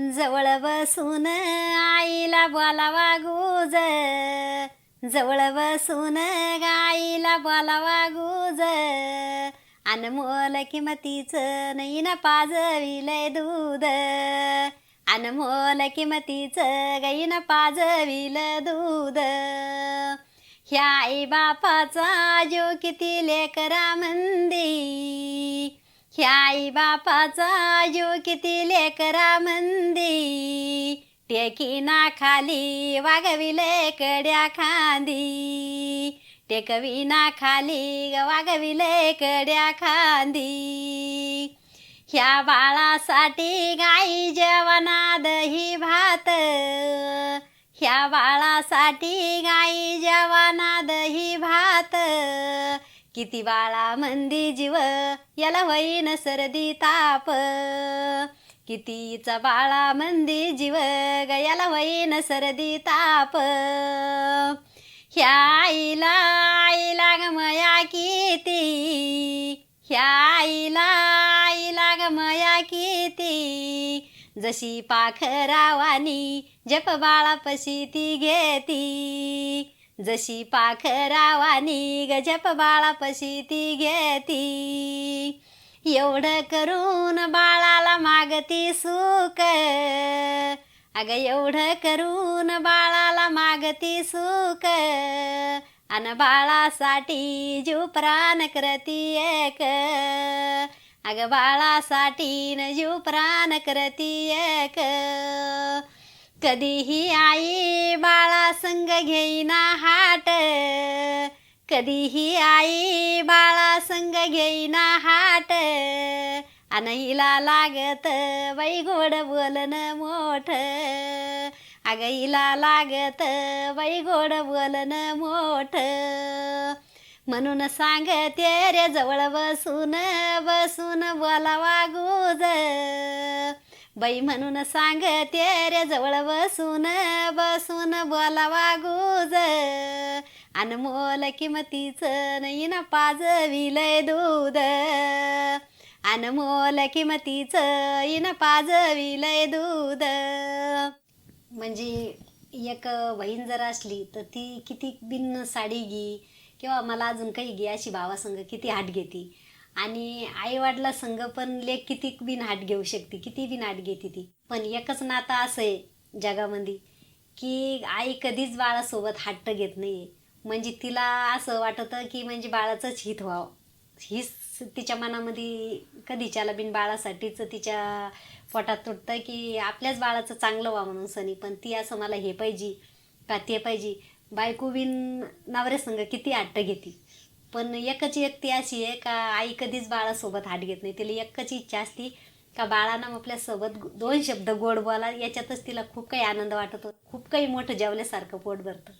जवळ बसून आईला बोलावा गुज. जवळ बसून गाईला बोलावा गुज. अनमोल किमतीचं नाही ना पाजविलय दूध. अनमोल किमतीचं गाईनं पाजविल दूध. ह्या आई बापाचा जो किती लेकरा मंदी ह्या आई बापाचा जो किती लेकरा मंदी टेकी ना खाली वागविले कड्या खांदी. टेकवी ना खाली वागविले कड्या खांदी. ह्या बाळासाठी गाई जेवणा दही भात. ह्या बाळासाठी गाई जेवणा दही भात. किती बाळा मंदी जीव याला होईन सर्दी ताप. कितीचा बाळा मंदी जीव ग याला होईन सर्दी ताप. ह्या आईला आईला ग मया किती. ह्या आईला आईला ग मया किती. जशी पाखरावानी जप बाळापशी ती घेती. जशी पाखरावानी गजप बाळापशी ती घेती. एवढं करून बाळाला मागती सुख. अगं एवढं करून बाळाला मागती सुख. अन बाळासाठी जीव प्राण करती एक. अगं बाळासाठी न जीव प्राण करती एक. कधीही आई बाळा संग घेईना हाट. कधीही आई बाळा संग घेईना हाट. अन हिला लागत बाई गोड बोलन मोठ. अगं हिला लागत बाई गोड बोलन मोठ. म्हणून सांगते रे जवळ बसून बसून बोलावा गुज. बाई म्हणून सांगते रे जवळ बसून बसून बोलावा गुज अनमोल किमतीचं नाही ना पाजविलय दूध. अनमोल किमतीचं इन पाजविलय दूध. म्हणजे एक बहीण जर असली तर ती किती बिन साडी घे किंवा मला अजून काही घे अशी भावासंग किती हाट घेती. आणि आईवडिला संघ पण लेख किती बिन हाट घेऊ शकते किती बिन हाट घेते ती. पण एकच नातं असं आहे जगामध्ये की आई कधीच बाळासोबत हट्ट घेत नाही म्हणजे तिला असं वाटतं की म्हणजे बाळाचंच हित व्हावं. हीच तिच्या मनामध्ये कधीच्याला बिन बाळासाठीच तिच्या पोटात तुटतं की आपल्याच बाळाचं चांगलं व्हा म्हणून सनी. पण ती असं मला हे पाहिजे का ते पाहिजे बायको बिन नवऱ्यासंग किती हट्ट घेते. पण एकच एक ती अशी आहे का आई कधीच बाळासोबत हाट घेत नाही. तिला एकच इच्छा असती का बाळानं आपल्यासोबत दोन शब्द गोड बोला याच्यातच तिला खूप काही आनंद वाटतो खूप काही मोठं जेवल्यासारखं पोट भरतं.